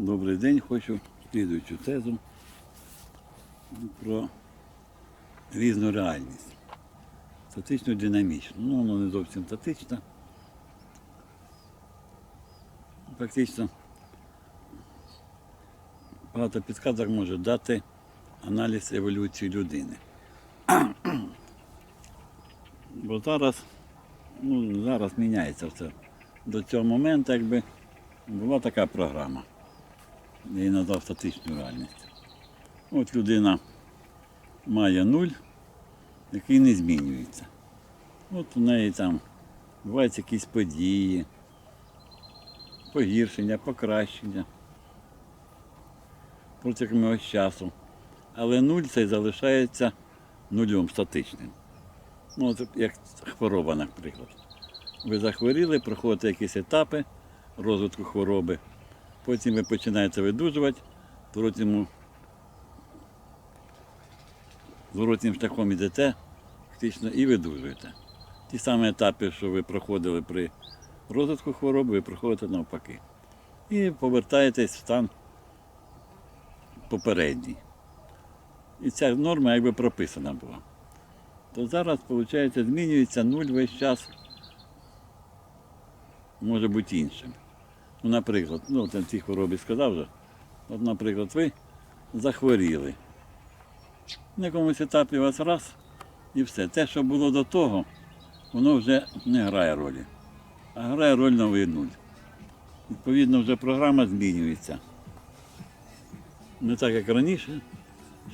Добрий день, хочу слідуючу тезу про різну реальність. Статично динамічну. Ну, воно не зовсім статично. Фактично багато підказок може дати аналіз еволюції людини. Бо зараз, ну, зараз міняється все. До цього моменту, якби була така програма. Її назвав статичну реальність. От людина має нуль, який не змінюється. От у неї там бувають якісь події, погіршення, покращення протягом якогось часу. Але нуль цей залишається нульом статичним. Ну, от як хвороба, наприклад. Ви захворіли, проходите якісь етапи розвитку хвороби, потім ви починаєте видужувати, зворотнім, шляхом йдете, фактично і видужуєте. Ті самі етапи, що ви проходили при розвитку хвороби, ви проходите навпаки. І повертаєтесь в стан попередній. І ця норма якби прописана була. То зараз, виходить, змінюється нуль весь час може бути іншим. Ну, наприклад, ну, от я в хворобі сказав вже, от, наприклад, ви захворіли. На якомусь етапі у вас раз і все. Те, що було до того, воно вже не грає ролі, а грає роль новий нуль. Відповідно, вже програма змінюється. Не так, як раніше,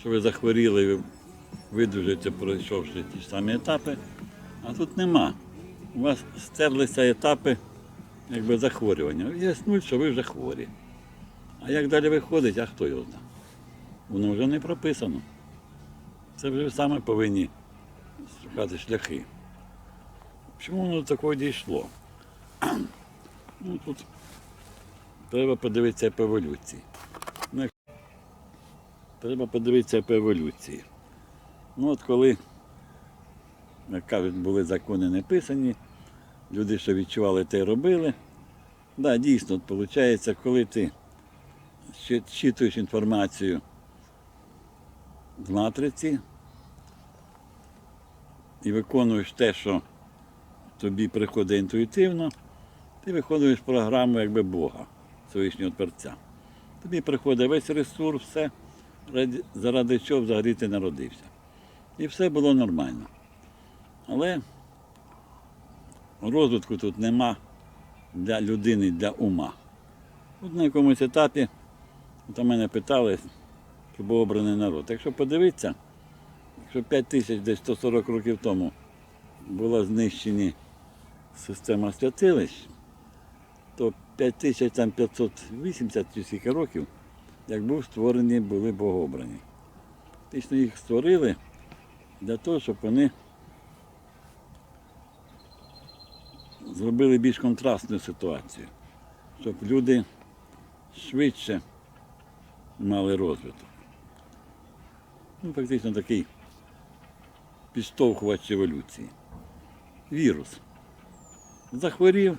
що ви захворіли, ви видужуєте, пройшовши ті ж самі етапи, а тут нема. У вас стерлися етапи якби захворювання. Є нуль, що ви вже хворі. А як далі виходить, а хто його знає? Воно вже не прописано. Це вже саме повинні шукати шляхи. Чому воно до такого дійшло? Ну, тут треба подивитися по еволюції. Треба подивитися по еволюції. Ну от коли, як кажуть, були закони не писані, люди, що відчували, те робили. Да, дійсно, виходить, коли ти щи- щитуєш інформацію в матриці і виконуєш те, що тобі приходить інтуїтивно, ти виконуєш програму якби Бога, Всевишнього Творця. Тобі приходить весь ресурс, все, заради чого взагалі ти народився. І все було нормально. Але розвитку тут нема для людини, для ума. От на якомусь етапі от мене питали, чи був обраний народ. Якщо подивитися, якщо 5 тисяч десь 140 років тому була знищена система святилищ, то 5580 чи скільки років, як був створені, були богообрані. Фактично їх створили для того, щоб вони зробили більш контрастну ситуацію, щоб люди швидше мали розвиток. Ну, фактично такий підштовхувач еволюції. Вірус. Захворів,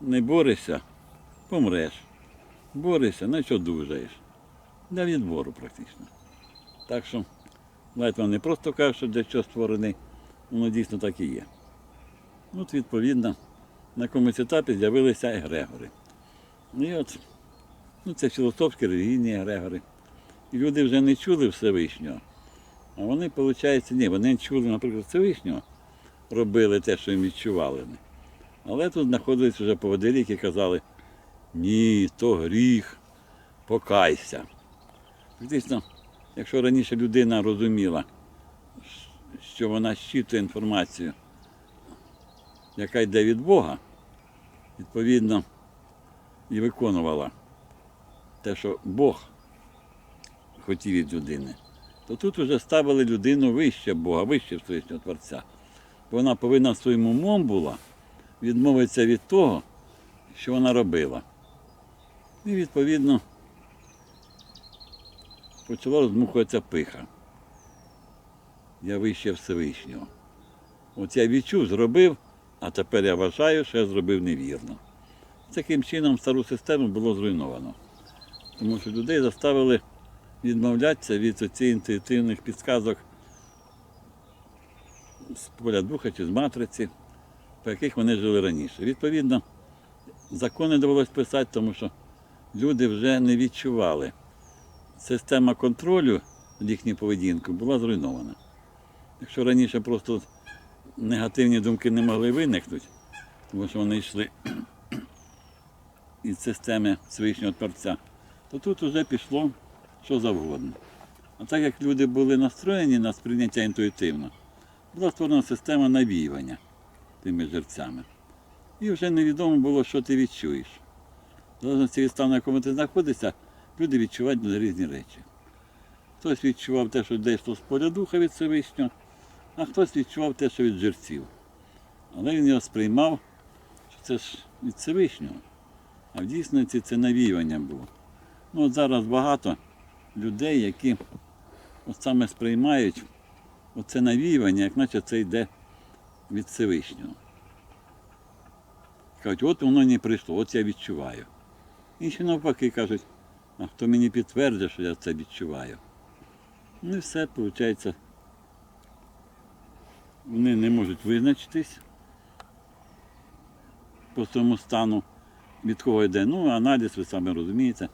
не- борешся, помреш. Борешся, на що дужаєш. Для відбору практично. Так що, Лайтман не просто каже, що для чого створений, воно дійсно так і є. От, відповідно, на якомусь етапі з'явилися егрегори. І от, ну, це філософські релігійні егрегори. І люди вже не чули Всевишнього. А вони, виходить, ні, вони чули, наприклад, Всевишнього, робили те, що їм відчували. Але тут знаходились вже поводирі, які казали, ні, то гріх, покайся. Фактично, якщо раніше людина розуміла, що вона щитує інформацію, яка йде від Бога, відповідно, і виконувала те, що Бог хотів від людини, то тут вже ставили людину вище Бога, вище Всевишнього Творця. Бо вона повинна своїм умом була відмовитися від того, що вона робила. І відповідно почала розмухуватися пиха. Я вище Всевишнього. От я відчув, зробив, а тепер я вважаю, що я зробив невірно. Таким чином стару систему було зруйновано. Тому що людей заставили відмовлятися від цих інтуїтивних підказок з поля духа чи з матриці, по яких вони жили раніше. Відповідно, закони довелося писати, тому що люди вже не відчували. Система контролю над їхньою поведінкою була зруйнована. Якщо раніше просто негативні думки не могли виникнути, тому що вони йшли із системи Всевишнього Творця, то тут вже пішло що завгодно. А так як люди були настроєні на сприйняття інтуїтивно, була створена система навіювання тими жерцями. І вже невідомо було, що ти відчуєш. В залежності від стану, в якому ти знаходишся, люди відчувають різні речі. Хтось відчував те, що дійшло з поля духа від Всевишнього, а хтось відчував те, що від жерців. Але він його сприймав, що це ж від Всевишнього. А в дійсності це навіювання було. Ну, от зараз багато людей, які от саме сприймають оце навіювання, як наче це йде від Всевишнього. Кажуть, от воно не прийшло, от я відчуваю. Інші навпаки кажуть, а хто мені підтвердить, що я це відчуваю. Ну і все, виходить, вони не можуть визначитись по цьому стану, від кого йде. Ну, аналіз, ви самі розумієте,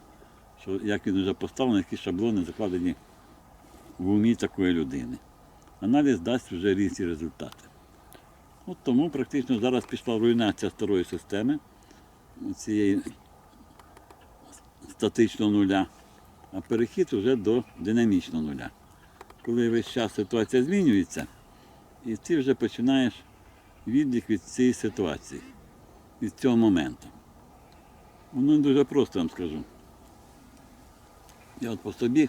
що як він вже поставлений, які шаблони закладені в умі такої людини. Аналіз дасть вже різні результати. От тому практично зараз пішла руйнація старої системи, цієї статичного нуля, а перехід вже до динамічного нуля. Коли весь час ситуація змінюється, і ти вже починаєш відлік від цієї ситуації, від цього моменту. Воно дуже просто вам скажу. Я от по собі,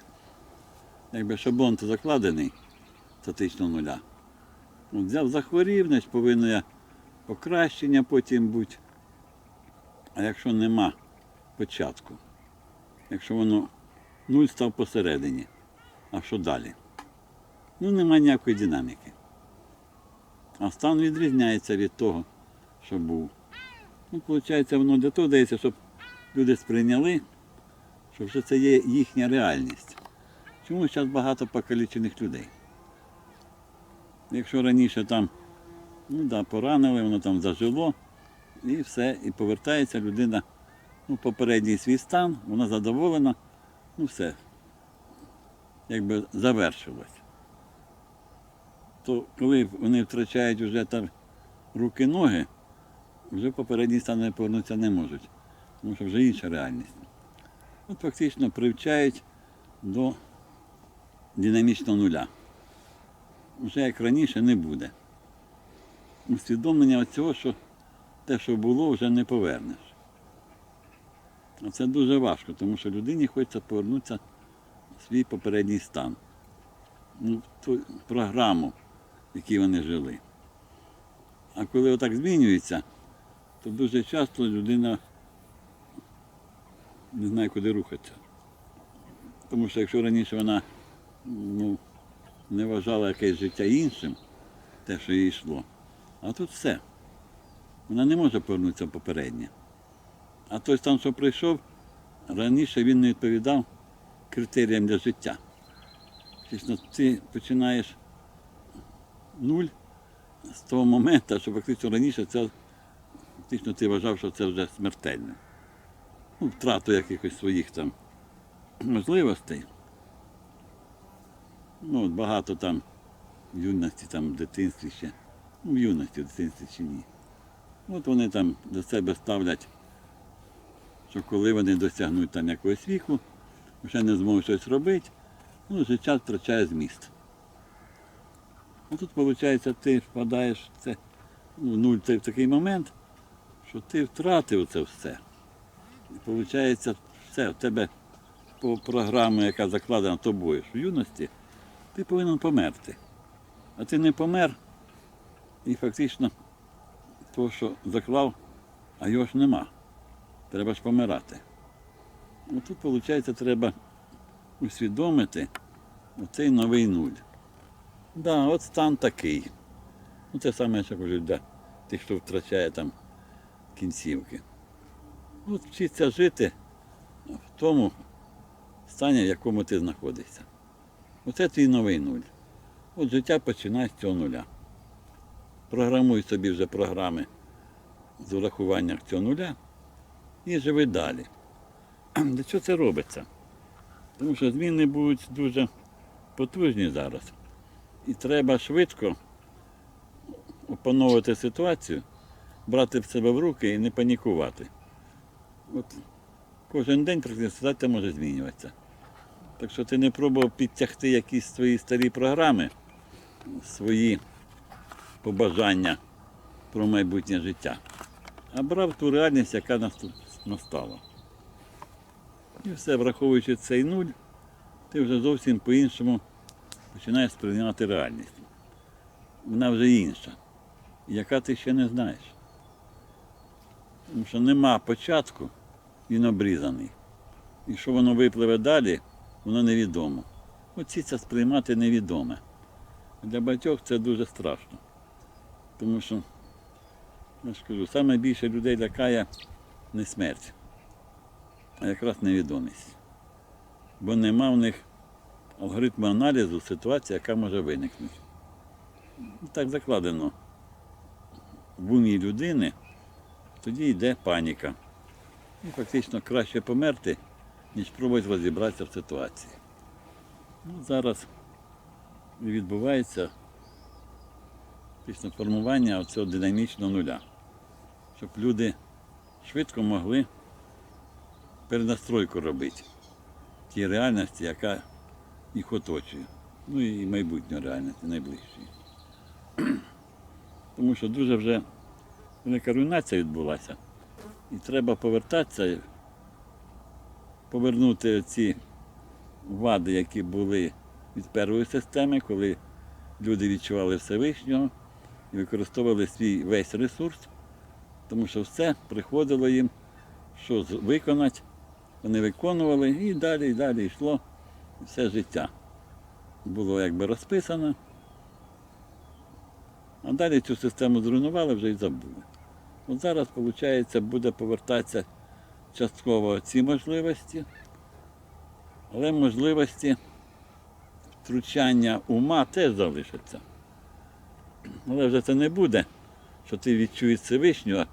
якби шаблон то закладений статичного нуля. От взяв, захворів, значить повинно я покращення потім бути. А якщо нема початку, якщо воно нуль став посередині, а що далі? Ну, нема ніякої динаміки. А стан відрізняється від того, що був. Ну, виходить, воно для того дається, щоб люди сприйняли, що вже це є їхня реальність. Чому зараз багато покалічених людей? Якщо раніше там ну, да, поранили, воно там зажило, і все, і повертається людина ну, попередній свій стан, вона задоволена, ну все, якби завершилось. То коли вони втрачають вже там руки-ноги, вже попередній стан повернутися не можуть, тому що вже інша реальність. От фактично привчають до динамічного нуля вже як раніше не буде. Усвідомлення цього, що те, що було, вже не повернеш. А це дуже важко, тому що людині хочеться повернутися в свій попередній стан, ну, ту програму, в якій вони жили. А коли отак змінюється, то дуже часто людина не знає, куди рухатися. Тому що якщо раніше вона ну, не вважала якесь життя іншим, те, що їй йшло. А тут все. Вона не може повернутися попереднє. А той стан, що прийшов, раніше він не відповідав критеріям для життя. Ти починаєш нуль з того моменту, що фактично раніше це фактично ти вважав, що це вже смертельне. Ну, втрату якихось своїх там можливостей. Ну, от багато там в юності, там в дитинстві ще. Ну, в юності, в дитинстві чи ні. От вони там до себе ставлять, що коли вони досягнуть там якогось віку, вже не зможуть щось робити, ну, життя втрачає зміст. А тут, виходить, ти впадаєш в це ну, в нуль в такий момент, що ти втратив це все. І виходить, все, в тебе по програмі, яка закладена тобою в юності, ти повинен померти. А ти не помер і фактично то, що заклав, а його ж нема. Треба ж помирати. Ну, тут, виходить, треба усвідомити оцей новий нуль. Да, от стан такий. Ну, це саме, що кажуть, для тих, хто втрачає там кінцівки. От вчиться жити в тому стані, в якому ти знаходишся. Оце твій новий нуль. От життя починає з цього нуля. Програмуй собі вже програми з урахуванням цього нуля і живи далі. Для чого це робиться? Тому що зміни будуть дуже потужні зараз. І треба швидко опановувати ситуацію, брати в себе в руки і не панікувати. От кожен день ситуація може змінюватися. Так що ти не пробував підтягти якісь свої старі програми, свої побажання про майбутнє життя, а брав ту реальність, яка настала. І все, враховуючи цей нуль, ти вже зовсім по-іншому починаєш сприймати реальність. Вона вже інша, яка ти ще не знаєш. Тому що нема початку, він обрізаний. І що воно випливе далі, воно невідомо. Оці це сприймати невідоме. Для багатьох це дуже страшно. Тому що, я ж кажу, саме більше людей лякає не смерть, а якраз невідомість. Бо нема в них алгоритму аналізу ситуації, яка може виникнути. Так закладено в умі людини, тоді йде паніка. І фактично краще померти, ніж пробувати розібратися в ситуації. Ну, зараз відбувається фактично формування цього динамічного нуля, щоб люди швидко могли перенастройку робити тій реальності, яка їх оточує. Ну і майбутньої реальності, найближчої. Тому що дуже вже велика руйнація відбулася. І треба повертатися, повернути ці вади, які були від першої системи, коли люди відчували Всевишнього і використовували свій весь ресурс, тому що все приходило їм, що виконати, вони виконували і далі, і далі йшло все життя. Було якби розписано. А далі цю систему зруйнували вже і забули. От зараз, виходить, буде повертатися частково ці можливості, але можливості втручання ума теж залишаться. Але вже це не буде, що ти відчуєш Всевишнього,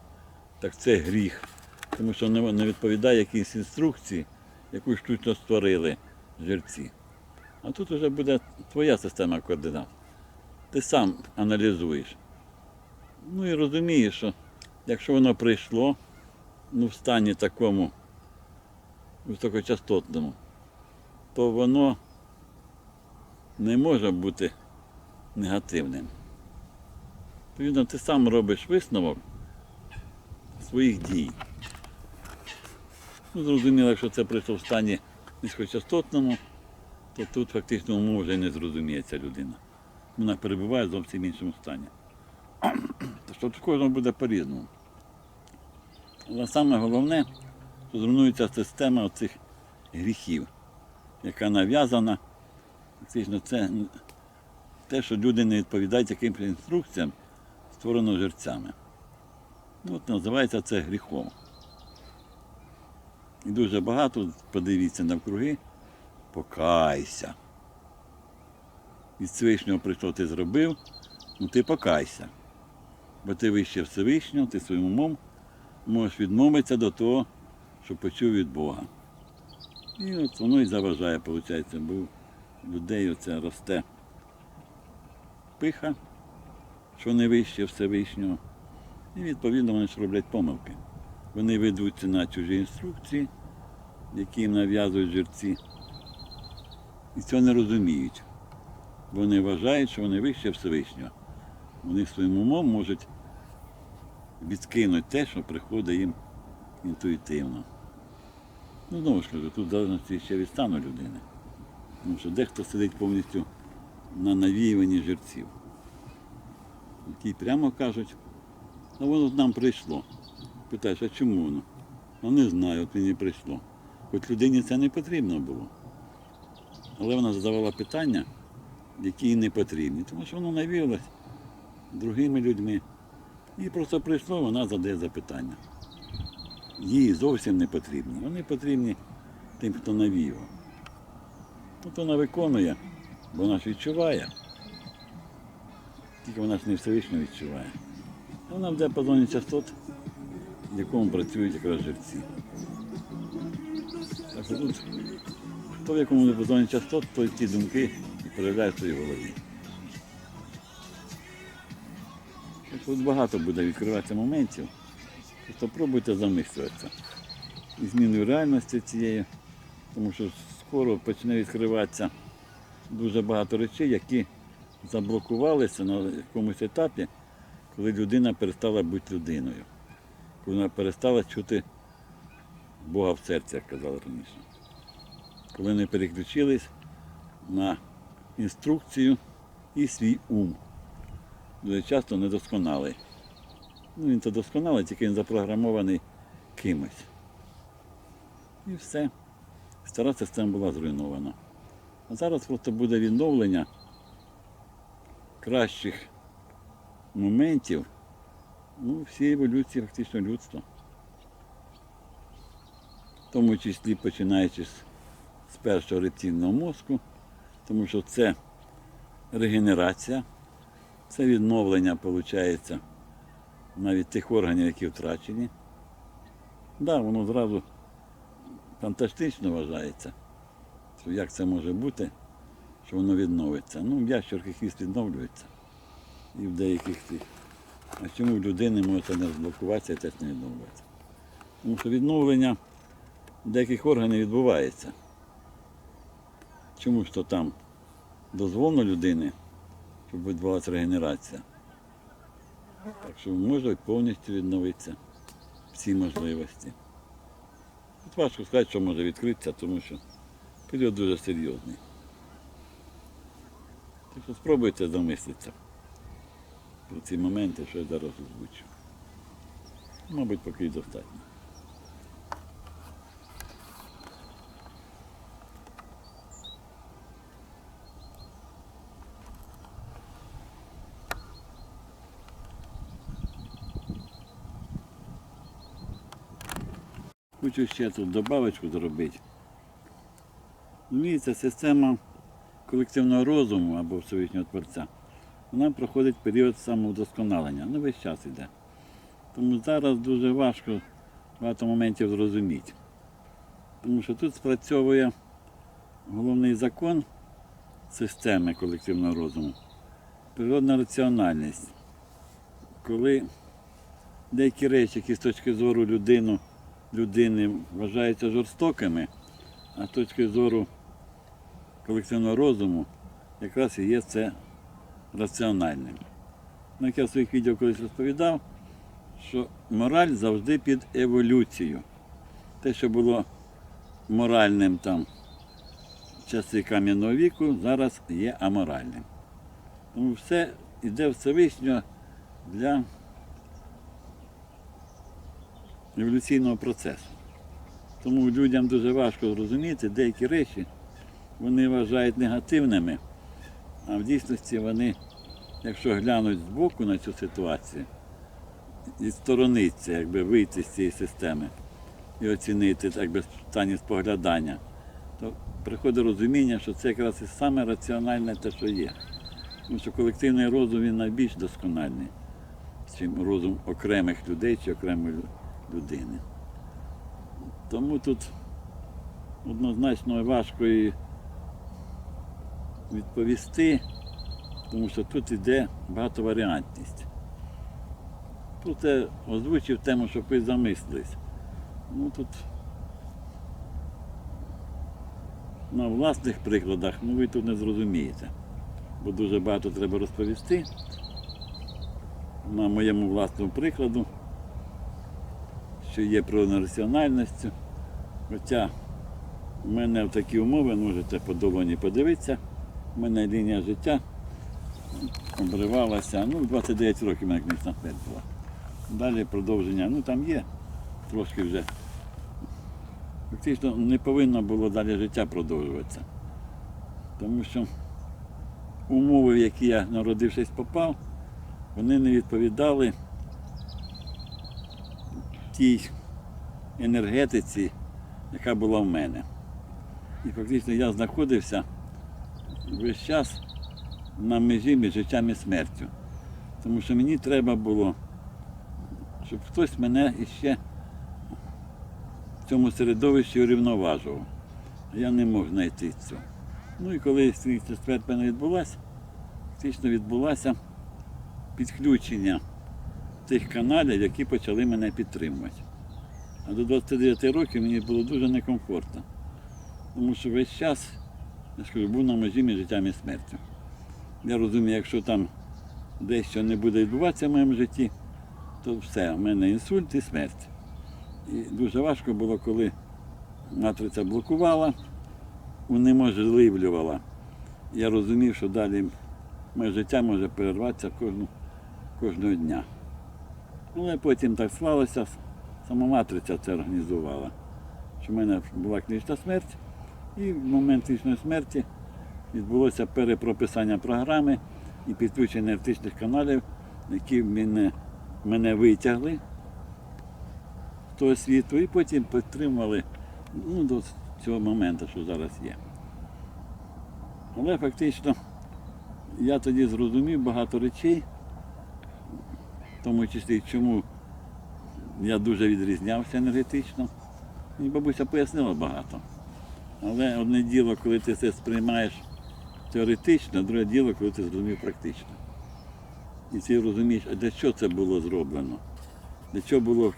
так це гріх. Тому що не відповідає якійсь інструкції, яку штучно створили жерці. А тут вже буде твоя система координат. Ти сам аналізуєш. Ну і розумієш, що якщо воно прийшло ну, в стані такому високочастотному, то воно не може бути негативним. Відповідно, ти сам робиш висновок своїх дій. Ну, зрозуміло, якщо це прийшло в стані низькочастотному, то тут фактично умов вже не зрозуміє ця людина. Вона перебуває в зовсім іншому стані. То що в кожного буде по-різному. Але саме головне, що зруйнується система оцих гріхів, яка нав'язана. Фактично, це те, що люди не відповідають якимось інструкціям, створено жерцями. Ну, От називається це гріхом. І дуже багато, подивіться навкруги, покайся. Від Всевишнього прийшло, ти зробив, ну ти покайся. Бо ти вище Всевишнього, ти своїм умом можеш відмовитися до того, що почув від Бога. І от воно і заважає, виходить, бо людей оце росте пиха, що не вище Всевишнього. І відповідно вони ж роблять помилки. Вони ведуться на чужі інструкції, які їм нав'язують жерці. І цього не розуміють. Вони вважають, що вони вище Всевишнього. Вони своїм умом можуть відкинути те, що приходить їм інтуїтивно. Ну, знову ж кажу, тут в залежності ще від стану людини. Тому що дехто сидить повністю на навіюванні жерців, які прямо кажуть, а воно нам прийшло. Питаєш, а чому воно? А не знаю, от мені прийшло. Хоч людині це не потрібно було. Але вона задавала питання, які їй не потрібні, тому що воно навіялось другими людьми. І просто прийшло, вона задає запитання. Їй зовсім не потрібні. Вони потрібні тим, хто навіював. От вона виконує, бо вона ж відчуває. Тільки вона ж не Всевишньо відчуває. Вона буде по зоні частот, в якому працюють якраз живці. Так що тут, хто в якому не по частот, то ті думки і проявляє в своїй голові. Тут багато буде відкриватися моментів. Просто пробуйте замислюватися. І зміною реальності цієї, тому що скоро почне відкриватися дуже багато речей, які заблокувалися на якомусь етапі, коли людина перестала бути людиною, вона перестала чути Бога в серці, як казали раніше. Коли вони переключились на інструкцію і свій ум. Дуже часто недосконалий. Ну, він то досконалий, тільки він запрограмований кимось. І все. Стара система була зруйнована. А зараз просто буде відновлення кращих моментів ну, всієї еволюції фактично людства. В тому числі починаючи з, з першого рептильного мозку, тому що це регенерація, це відновлення, виходить, навіть тих органів, які втрачені. Так, да, воно зразу фантастично вважається, що як це може бути, що воно відновиться. Ну, в ящерки хвіст відновлюється. І в деяких тих. А чому людини може не розблокуватися і теж не відновлюватися? Тому що відновлення деяких органів відбувається. Чому то там дозволено людини, щоб відбувалася регенерація? Так що може повністю відновитися всі можливості. Тут важко сказати, що може відкритися, тому що період дуже серйозний. Так що спробуйте замислитися ці моменти, що я зараз озвучу. Мабуть, поки й достатньо. Хочу ще тут добавочку зробити. Розумієте, система колективного розуму або Всевишнього Творця, вона проходить період самовдосконалення. Ну, весь час йде. Тому зараз дуже важко багато моментів зрозуміти. Тому що тут спрацьовує головний закон системи колективного розуму природна раціональність. Коли деякі речі, які з точки зору людину, людини вважаються жорстокими, а з точки зору колективного розуму якраз і є це раціональним. Ну, як я в своїх відео колись розповідав, що мораль завжди під еволюцію. Те, що було моральним там в часи кам'яного віку, зараз є аморальним. Тому все йде Всевишнього для еволюційного процесу. Тому людям дуже важко зрозуміти деякі речі, вони вважають негативними, а в дійсності вони, якщо глянуть збоку на цю ситуацію, відсторонитися, якби вийти з цієї системи і оцінити так би, стані споглядання, то приходить розуміння, що це якраз і саме раціональне те, що є. Тому що колективний розум він найбільш доскональний, чим розум окремих людей чи окремої людини. Тому тут однозначно важко і відповісти, тому що тут йде багатоваріантність. Тут я озвучив тему, щоб ви замислились. Ну тут на власних прикладах ну, ви тут не зрозумієте, бо дуже багато треба розповісти. На моєму власному прикладу, що є природною раціональністю. Хоча в мене в такі умови, можете по долоні подивитися, в мене лінія життя обривалася, ну, 29 років в мене книжна смерть була. Далі продовження, ну там є трошки вже. Фактично не повинно було далі життя продовжуватися. Тому що умови, в які я народившись попав, вони не відповідали тій енергетиці, яка була в мене. І фактично я знаходився весь час на межі між життям і смертю. Тому що мені треба було, щоб хтось мене іще в цьому середовищі урівноважував. Я не мог знайти цього. Ну і коли ця смерть мене відбулася, фактично відбулося підключення тих каналів, які почали мене підтримувати. А до 29 років мені було дуже некомфортно. Тому що весь час, я ж кажу, був на межі між життям і смертю. Я розумію, якщо там дещо не буде відбуватися в моєму житті, то все, в мене інсульт і смерть. І дуже важко було, коли матриця блокувала, унеможливлювала. Я розумів, що далі моє життя може перерватися кожну, кожного дня. Але потім так склалося, сама матриця це організувала. Що в мене була клінічна смерть, і в момент клінічної смерті відбулося перепрописання програми і підключення енергетичних каналів, які мене, мене витягли з того світу і потім підтримували ну, до цього моменту, що зараз є. Але фактично я тоді зрозумів багато речей, в тому числі чому я дуже відрізнявся енергетично. І бабуся пояснила багато. Але одне діло, коли ти це сприймаєш теоретично, друге діло, коли ти зрозумів практично. І ти розумієш, а для чого це було зроблено? Для чого було,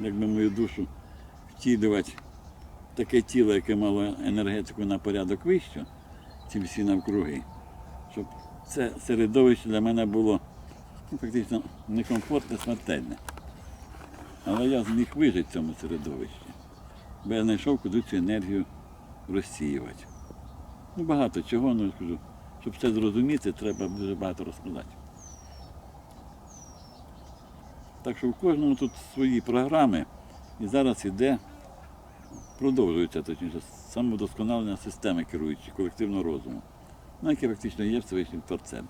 якби мою душу втілювати таке тіло, яке мало енергетику на порядок вищу, ці всі навкруги, щоб це середовище для мене було ну, фактично некомфортне, смертельне. Але я зміг вижити в цьому середовищі, бо я знайшов куди цю енергію розсіювати. Ну, багато чого, ну скажу. Щоб це зрозуміти, треба дуже багато розказати. Так що в кожному тут свої програми, і зараз іде, продовжується точніше, самовдосконалення системи керуючої колективного розуму, ну, яке фактично є Всевишнім творцем.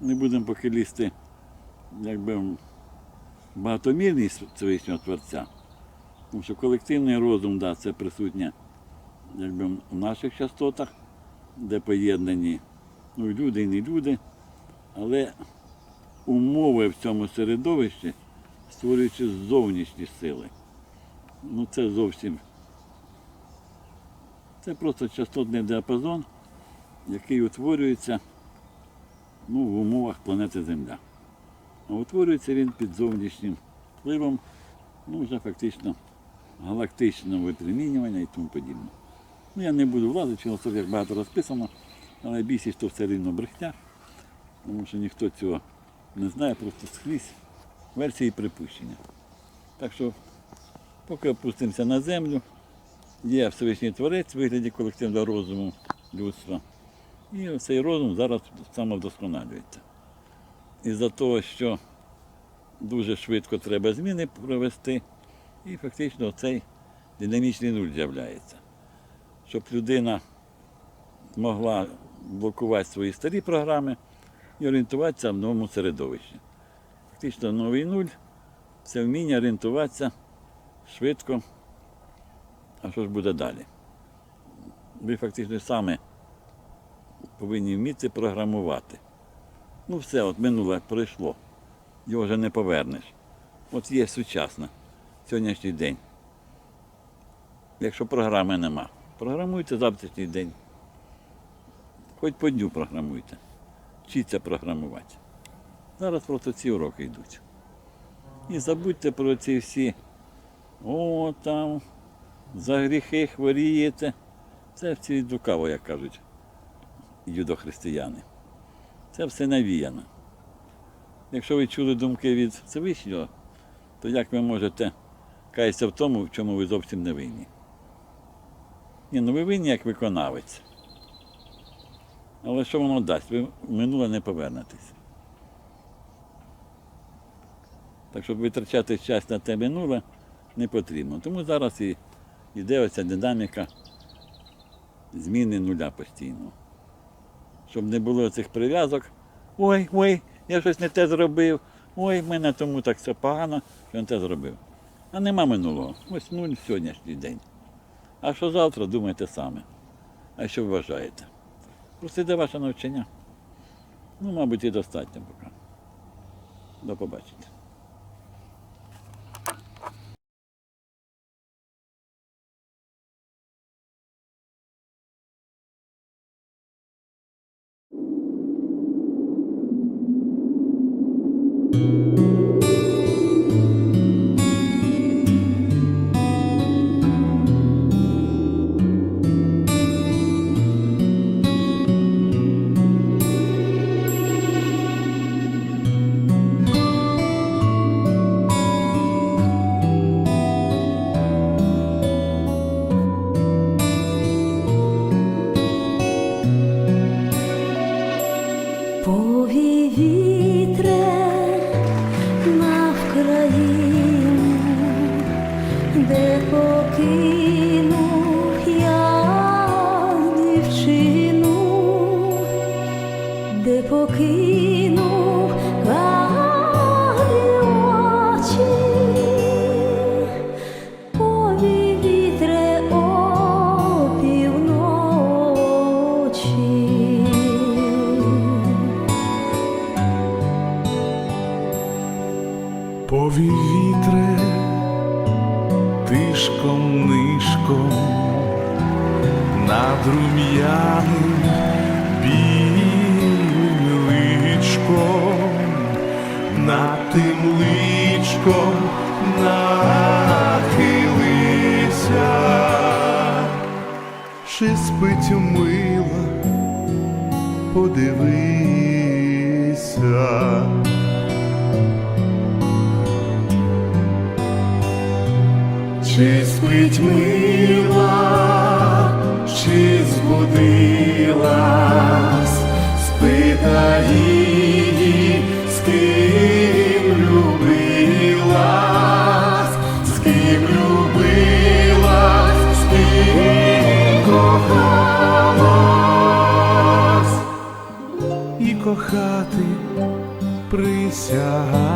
Не будемо поки лізти, якби багатомірність Всевишнього Творця. Тому що колективний розум, да, це присутнє якби, в наших частотах, де поєднані ну, люди і не люди, але умови в цьому середовищі створюючи зовнішні сили. Ну це зовсім. Це просто частотний діапазон, який утворюється ну, в умовах планети Земля. А утворюється він під зовнішнім впливом, ну вже фактично галактичного випромінювання і тому подібне. Ну, я не буду влазити, на як багато розписано, але більшість то все рівно брехня, тому що ніхто цього не знає, просто скрізь версії припущення. Так що, поки опустимося на землю, є Всевишній Творець в вигляді колективного розуму людства. І цей розум зараз самовдосконалюється. Із-за того, що дуже швидко треба зміни провести, і фактично цей динамічний нуль з'являється. Щоб людина могла блокувати свої старі програми і орієнтуватися в новому середовищі. Фактично новий нуль це вміння орієнтуватися швидко. А що ж буде далі? Ви фактично саме повинні вміти програмувати. Ну все, от минуле пройшло. Його вже не повернеш. От є сучасне, сьогоднішній день. Якщо програми нема, програмуйте завтрашній день. Хоч по дню програмуйте. Вчіться програмувати. Зараз просто ці уроки йдуть. І забудьте про ці всі. О, там за гріхи хворієте. Це всі дукаво, як кажуть юдохристияни. Це все навіяно. Якщо ви чули думки від Всевишнього, то як ви можете каятися в тому, в чому ви зовсім не винні? Ні, ну ви винні як виконавець. Але що воно дасть? Ви в минуле не повернетесь. Так щоб витрачати час на те минуле не потрібно. Тому зараз і йде оця динаміка зміни нуля постійно. Щоб не було цих прив'язок. Ой, ой, я щось не те зробив. Ой, в мене тому так все погано, що не те зробив. А нема минулого. Ось нуль сьогоднішній день. А що завтра, думайте саме. А що вважаєте? Просто йде ваше навчання. Ну, мабуть, і достатньо поки. До побачення. Повій вітре тишком нишком. Над рум'яним білим личком, над тим личком нахилися, чи спить умила, подивися. Чи спить мила, чи збудилась, спитай її, з ким любилась, з ким любилась, з ким кохалась, і кохати присягалась.